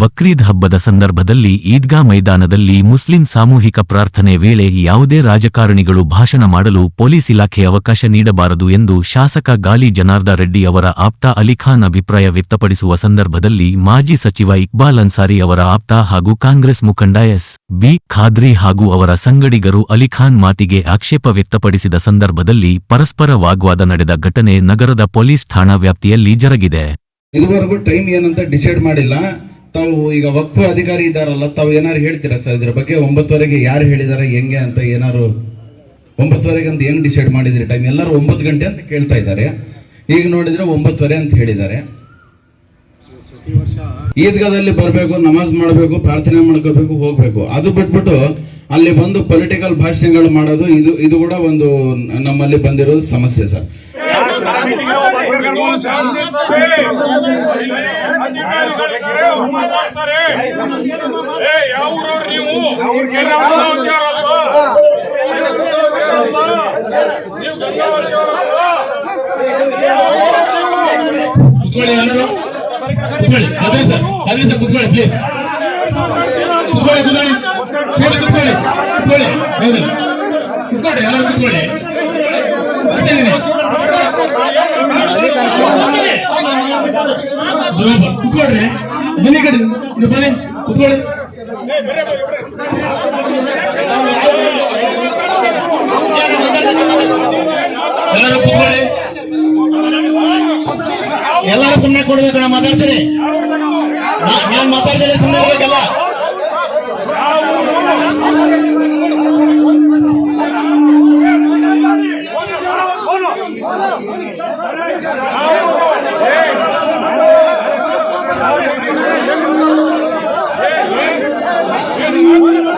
ಬಕ್ರೀದ್ ಹಬ್ಬದ ಸಂದರ್ಭದಲ್ಲಿ ಈದ್ಗಾ ಮೈದಾನದಲ್ಲಿ ಮುಸ್ಲಿಂ ಸಾಮೂಹಿಕ ಪ್ರಾರ್ಥನೆ ವೇಳೆ ಯಾವುದೇ ರಾಜಕಾರಣಿಗಳು ಭಾಷಣ ಮಾಡಲು ಪೊಲೀಸ್ ಇಲಾಖೆ ಅವಕಾಶ ನೀಡಬಾರದು ಎಂದು ಶಾಸಕ ಗಾಲಿ ಜನಾರ್ದ ರೆಡ್ಡಿ ಅವರ ಆಪ್ತ ಅಲಿಖಾನ್ ಅಭಿಪ್ರಾಯ ವ್ಯಕ್ತಪಡಿಸುವ ಸಂದರ್ಭದಲ್ಲಿ ಮಾಜಿ ಸಚಿವ ಇಕ್ಬಾಲ್ ಅನ್ಸಾರಿ ಅವರ ಆಪ್ತ ಹಾಗೂ ಕಾಂಗ್ರೆಸ್ ಮುಖಂಡ ಎಸ್ ಬಿ ಖಾದ್ರಿ ಹಾಗೂ ಅವರ ಸಂಗಡಿಗರು ಅಲಿಖಾನ್ ಮಾತಿಗೆ ಆಕ್ಷೇಪ ವ್ಯಕ್ತಪಡಿಸಿದ ಸಂದರ್ಭದಲ್ಲಿ ಪರಸ್ಪರ ವಾಗ್ವಾದ ನಡೆದ ಘಟನೆ ನಗರದ ಪೊಲೀಸ್ ಠಾಣಾ ವ್ಯಾಪ್ತಿಯಲ್ಲಿ ಜರುಗಿದೆ. ಇದುವರೆಗೂ ಟೈಮ್ ಏನಂತ ಡಿಸೈಡ್ ಮಾಡಿಲ್ಲ. ತಾವು ಈಗ ವಕ್ಫ್ ಅಧಿಕಾರಿ ಇದ್ದಾರಲ್ಲ, ತಾವು ಏನಾರು ಹೇಳ್ತೀರಾ ಸರ್? ಇದ್ರ ಬಗ್ಗೆ ಒಂಬತ್ತುವರೆಗೆ ಯಾರು ಹೇಳಿದಾರೆ, ಹೆಂಗೆ ಅಂತ ಏನಾರು ಒಂಬತ್ತುವರೆಗೆ ಅಂತ ಹೆಂಗ್ ಡಿಸೈಡ್ ಮಾಡಿದ್ರಿ ಟೈಮ್ ಎಲ್ಲರೂ ಒಂಬತ್ತು ಗಂಟೆ ಅಂತ ಕೇಳ್ತಾ ಇದ್ದಾರೆ. ಈಗ ನೋಡಿದ್ರೆ ಒಂಬತ್ತುವರೆ ಅಂತ ಹೇಳಿದ್ದಾರೆ. ಈದ್ಗಾದಲ್ಲಿ ಬರಬೇಕು, ನಮಾಜ್ ಮಾಡಬೇಕು, ಪ್ರಾರ್ಥನೆ ಮಾಡ್ಕೋಬೇಕು, ಹೋಗ್ಬೇಕು. ಅದು ಬಿಟ್ಬಿಟ್ಟು ಅಲ್ಲಿ ಬಂದು ಪೊಲಿಟಿಕಲ್ ಭಾಷಣಗಳು ಮಾಡೋದು, ಇದು ಇದು ಕೂಡ ಒಂದು ನಮ್ಮಲ್ಲಿ ಬಂದಿರೋದು ಸಮಸ್ಯೆ ಸರ್. ಶಾಂತಿ ಸಭೆ ಅಧಿಕಾರಿಗಳಿಗೆ ಕರೆ ಮಾತಾಡ್ತಾರೆ ಏ ಯಾವ ಊರವ್ರು ನೀವು ಏನ್ ಗಂಗಾವತಿಯವ್ರಲ್ವಾ? ನೀವು ಗಂಗಾವತಿಯವ್ರಲ್ವಾ? ಕುತ್ಕೊಳ್ಳಿ ಎಲ್ಲರೂ ಕುತ್ಕೊಳ್ಳಿ ಅದೇ ಸರ್ ಅದೇ ಸರ್ ಕುತ್ಕೊಳ್ಳಿ ಪ್ಲೀಸ್ ಕುತ್ಕೊಳ್ಳಿ ಕುತ್ಕೊಳ್ಳಿ ಸೇರಿ ಕುತ್ಕೊಳ್ಳಿ ಕುತ್ಕೊಳ್ಳಿ ಸೇರಿ ಕುತ್ಕೊಳ್ಳಿ ಎಲ್ಲರೂ ಕುತ್ಕೊಳ್ಳಿ ಬಿಟ್ಟಿದ್ದೀನಿ. ಬರೋಬ್ಬರ್. ಕುತ್ಕೊಳ್ರಿ ಈ ಕಡೆ ಬನ್ನಿ ಕುತ್ಕೊಳ್ಳಿ ಎಲ್ಲರೂ ಕುತ್ಕೊಳ್ಳಿ ಎಲ್ಲರೂ ಸುಮ್ಮನೆ ಕೊಡ್ಬೇಕು ನಾ ಮಾತಾಡ್ತೀರಿ ನಾನು ನಾನ್ ಮಾತಾಡ್ತೀನಿ ಸುಮ್ಮನೆ ಇರ್ಬೇಕಲ್ಲ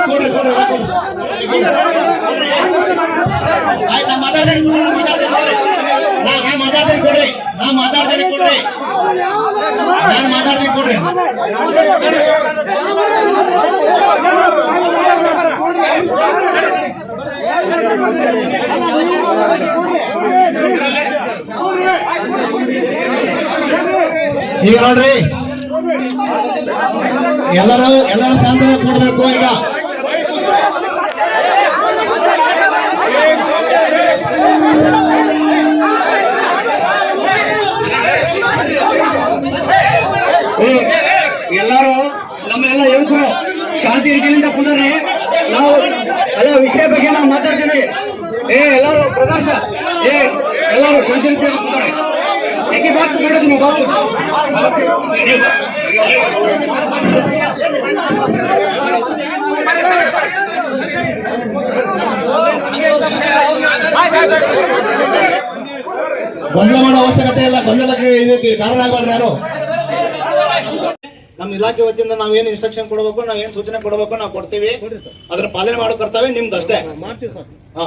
ಕೊಡ್ರಿ ಕೊಡ್ರಿ ಎಲ್ಲ ಕೊಡ್ರಿ. ಆಯ್ತು ನಾ ಮಾತಾಡ್ತೀನಿ ನಾ ನಾ ಮಾತಾಡ್ತೀನಿ ಕೊಡ್ರಿ ನಾ ಮಾತಾಡ್ತೀನಿ ಕೊಡ್ರಿ. ನಾನು ಮಾತಾಡ್ತೀನಿ ಕೊಡ್ರಿ. ಈಗ ನೋಡ್ರಿ. ಎಲ್ಲರೂ ಎಲ್ಲರೂ ಶಾಂತವಾಗಿ ಕೊಡ್ಬೇಕು ಈಗ. ಎಲ್ಲರೂ ನಮ್ಮೆಲ್ಲ ಯುವಕರು ಶಾಂತಿ ರೀತಿಯಿಂದ ಕುಂದ್ರಿ. ನಾವು ಎಲ್ಲ ವಿಷಯ ಬಗ್ಗೆ ನಾವು ಮಾತಾಡ್ತೀವಿ. ಏ, ಎಲ್ಲರೂ ಪ್ರಕಾಶ ಏ, ಎಲ್ಲರೂ ಶಾಂತಿ ರೀತಿಯಿಂದ ಕುಂದ್ರಿ. ಯಾಕೆ ಬಾತು ಬೇಡ ನೀವು ಬಾತು ಗೊಂದಲ ಮಾಡೋ ಅವಶ್ಯಕತೆ ಇಲ್ಲ. ಗೊಂದಲಕ್ಕೆ ಇದಕ್ಕೆ ಕಾರಣ ಆಗಬಾರ್ದು ಯಾರು? ನಮ್ಮ ಇಲಾಖೆ ವತಿಯಿಂದ ನಾವೇನು ಇನ್ಸ್ಟ್ರಕ್ಷನ್ ಕೊಡಬೇಕು ನಾವೇನು ಸೂಚನೆ ಕೊಡಬೇಕು ನಾವು ಕೊಡ್ತೀವಿ. ಅದ್ರ ಪಾಲನೆ ಮಾಡೋ ಕರ್ತವ್ಯ ನಿಮ್ದು ಅಷ್ಟೇ. ಹಾ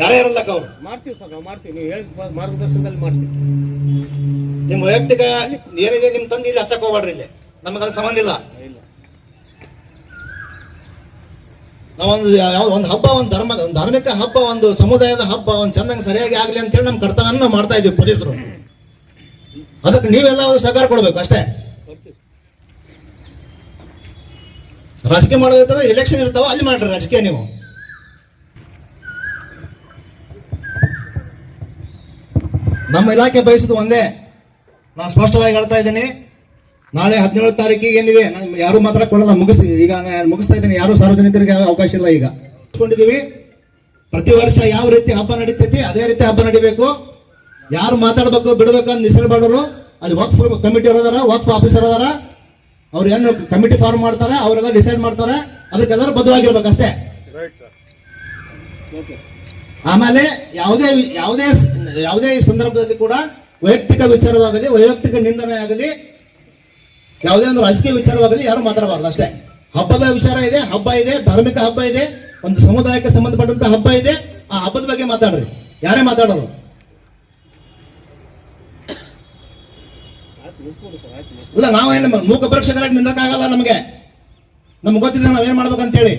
ಯಾರೇ ಇರಲ್ಲಕ್ಕ ಅವ್ರು. ಮಾಡ್ತೀವಿ ಸರ್ ನಾವು ಮಾಡ್ತೀವಿ. ನೀವು ಹೇಳಿದ ಮಾರ್ಗದರ್ಶನದಲ್ಲಿ ಮಾಡ್ತೀವಿ. ನಿಮ್ ವೈಯಕ್ತಿಕ ಏನಿದೆ ನಿಮ್ ತಂದು ಇಲ್ಲಿ ಹಚ್ಚಕ್ ಹೋಗ್ಬೇಡ್ರಿ ಇಲ್ಲಿ. ನಮಗೆ ಅದು ಸಂಬಂಧ ಇಲ್ಲ. ನಾವೊಂದು ಯಾವ ಒಂದು ಹಬ್ಬ ಒಂದು ಧರ್ಮ ಒಂದು ಧಾರ್ಮಿಕ ಹಬ್ಬ ಒಂದು ಸಮುದಾಯದ ಹಬ್ಬ ಒಂದು ಚೆನ್ನಾಗಿ ಸರಿಯಾಗಿ ಆಗಲಿ ಅಂತ ಹೇಳಿ ನಮ್ಮ ಕರ್ತವ್ಯನ ನಾವು ಮಾಡ್ತಾ ಇದೀವಿ ಪೊಲೀಸರು. ಅದಕ್ಕೆ ನೀವೆಲ್ಲ ಸಹಕಾರ ಕೊಡ್ಬೇಕು ಅಷ್ಟೇ. ರಾಜಕೀಯ ಮಾಡೋದಂತಂದ್ರೆ ಎಲೆಕ್ಷನ್ ಇರ್ತಾವ, ಅಲ್ಲಿ ಮಾಡ್ರಿ ರಾಜಕೀಯ ನೀವು. ನಮ್ಮ ಇಲಾಖೆ ಬಯಸುದು ಒಂದೇ. ನಾನು ಸ್ಪಷ್ಟವಾಗಿ ಹೇಳ್ತಾ ಇದ್ದೀನಿ. ನಾಳೆ ಹದಿನೇಳು ತಾರೀಕಿಗೆ ಏನಿದೆ, ನಾನು ಯಾರು ಮಾತ್ರ ಕೊಡಲ್ಲ ಮುಗಿಸ್ತೀನಿ ಈಗ ನಾನು ಮುಗಿಸ್ತಾ ಇದ್ದೀನಿ. ಯಾರು ಸಾರ್ವಜನಿಕರಿಗೆ ಅವಕಾಶ ಇಲ್ಲ ಈಗ. ಇಟ್ಕೊಂಡಿದ್ದೀವಿ ಪ್ರತಿ ವರ್ಷ ಯಾವ ರೀತಿ ಹಬ್ಬ ನಡೀತೈತಿ, ಅದೇ ರೀತಿ ಹಬ್ಬ ನಡಿಬೇಕು. ಯಾರು ಮಾತಾಡ್ಬೇಕು, ಬಿಡಬೇಕು ಅಂತ ನಿಸರ್ಗ ಮಾಡೋರು, ಅಲ್ಲಿ ವಕ್ಫ್ ಕಮಿಟಿ ಅದಾರ ವಕ್ಫ್ ಆಫೀಸರ್ ಅದಾರ. ಅವ್ರು ಏನು ಕಮಿಟಿ ಫಾರ್ಮ್ ಮಾಡ್ತಾರೆ ಅವರೆಲ್ಲ ಡಿಸೈಡ್ ಮಾಡ್ತಾರೆ ಅದಕ್ಕೆಲ್ಲರೂ ಬದ್ಧವಾಗಿರ್ಬೇಕು ಅಷ್ಟೇ ಆಮೇಲೆ ಯಾವುದೇ ಯಾವುದೇ ಯಾವುದೇ ಸಂದರ್ಭದಲ್ಲಿ ಕೂಡ ವೈಯಕ್ತಿಕ ವಿಚಾರವಾಗಲಿ ವೈಯಕ್ತಿಕ ನಿಂದನೆ ಆಗಲಿ ಯಾವುದೇ ಒಂದು ರಾಜಕೀಯ ವಿಚಾರವಾಗಲಿ ಯಾರು ಮಾತಾಡಬಾರ್ದು ಅಷ್ಟೇ. ಹಬ್ಬದ ವಿಚಾರ ಇದೆ ಹಬ್ಬ ಇದೆ ಧಾರ್ಮಿಕ ಹಬ್ಬ ಇದೆ ಒಂದು ಸಮುದಾಯಕ್ಕೆ ಸಂಬಂಧಪಟ್ಟಂತ ಹಬ್ಬ ಇದೆ ಆ ಹಬ್ಬದ ಬಗ್ಗೆ ಮಾತಾಡ್ರಿ. ಯಾರೇ ಮಾತಾಡೋರು. ಇಲ್ಲ, ನಾವೇನು ಮೂಕ ಪರೀಕ್ಷಕರಾಗಿ ನಿಂದಕ್ಕಾಗಲ್ಲ ನಮಗೆ. ನಮ್ಗೆ ಗೊತ್ತಿದೆ ಮಾಡ್ಬೇಕು ಮಾಡ್ಬೇಕಂತೇಳಿ.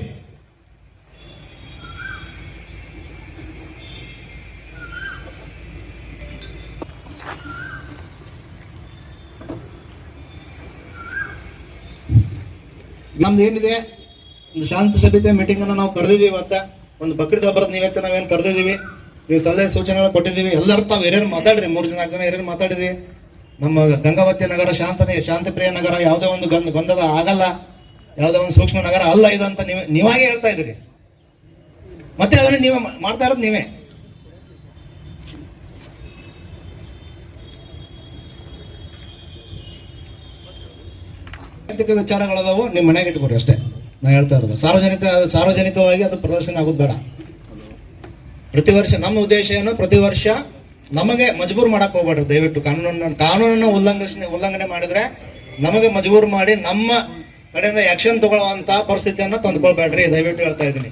ನಮ್ದು ಏನಿದೆ ಒಂದು ಶಾಂತ ಸಭ್ಯತೆ ಮೀಟಿಂಗ್ ಅನ್ನು ನಾವು ಕರೆದಿದ್ದೀವಿ ಇವತ್ತ. ಒಂದು ಬಕ್ರೀದ್ ಹಬ್ಬದ ನಿಮಿತ್ತ ನಾವೇನು ಕರೆದಿದ್ದೀವಿ. ನೀವು ಸಲಹೆ ಸೂಚನೆಗಳು ಕೊಟ್ಟಿದ್ದೀವಿ. ಎಲ್ಲರೂ ತಾವು ಹಿರಿಯರು ಮಾತಾಡ್ರಿ ಮೂರು ಜನ ನಾಲ್ಕು ಜನ ಹಿರಿಯರು ಮಾತಾಡಿರಿ ನಮ್ಮ ಗಂಗಾವತಿ ನಗರ ಶಾಂತನೆ ಶಾಂತಿಪ್ರಿಯ ನಗರ ಯಾವುದೇ ಒಂದು ಗಂಧ ಗೊಂದಲ ಆಗಲ್ಲ. ಯಾವುದೇ ಒಂದು ಸೂಕ್ಷ್ಮ ನಗರ ಅಲ್ಲ ಇದು ಅಂತ ನೀವೇ, ನೀವಾಗೇ ಹೇಳ್ತಾ ಇದ್ದೀರಿ. ಮತ್ತೆ ಅದನ್ನು ನೀವೇ ಮಾಡ್ತಾ ಇರೋದು ನೀವೇ. ವೈಯಕ್ತಿಕ ವಿಚಾರಗಳದಾವು ನಿಮ್ಮ ಮನೆಗೆ ಇಟ್ಕೊರಿ ಅಷ್ಟೇ. ನಾ ಹೇಳ್ತಾ ಇರೋದು. ಸಾರ್ವಜನಿಕ, ಸಾರ್ವಜನಿಕವಾಗಿ ಅದು ಪ್ರದರ್ಶನ ಆಗೋದು ಬೇಡ. ಪ್ರತಿ ವರ್ಷ, ನಮ್ಮ ಉದ್ದೇಶ ಏನು? ಪ್ರತಿ ವರ್ಷ ನಮಗೆ ಮಜಬೂರ್ ಮಾಡಕ್ ಹೋಗ್ಬಾರ್ದು, ದಯವಿಟ್ಟು. ಕಾನೂನನ್ನು ಕಾನೂನನ್ನು ಉಲ್ಲಂಘನೆ ಉಲ್ಲಂಘನೆ ಮಾಡಿದ್ರೆ ನಮಗೆ ಮಜಬೂರ್ ಮಾಡಿ ನಮ್ಮ ಕಡೆಯಿಂದ ಆಕ್ಷನ್ ತಗೊಳ್ಳುವಂತ ಪರಿಸ್ಥಿತಿಯನ್ನು ತಂದ್ಕೊಳ್ಬೇಡ್ರಿ. ದಯವಿಟ್ಟು ಹೇಳ್ತಾ ಇದ್ದೀನಿ.